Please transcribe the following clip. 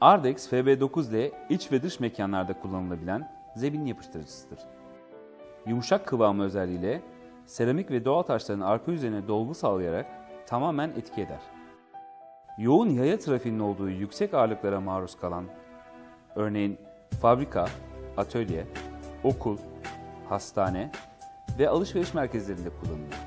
Ardex FB9 iç ve dış mekanlarda kullanılabilen zemin yapıştırıcısıdır. Yumuşak kıvamı özelliğiyle seramik ve doğal taşların arka yüzeyine dolgu sağlayarak tamamen etki eder. Yoğun yaya trafiğinin olduğu yüksek ağırlıklara maruz kalan, örneğin fabrika, atölye, okul, hastane ve alışveriş merkezlerinde kullanılır.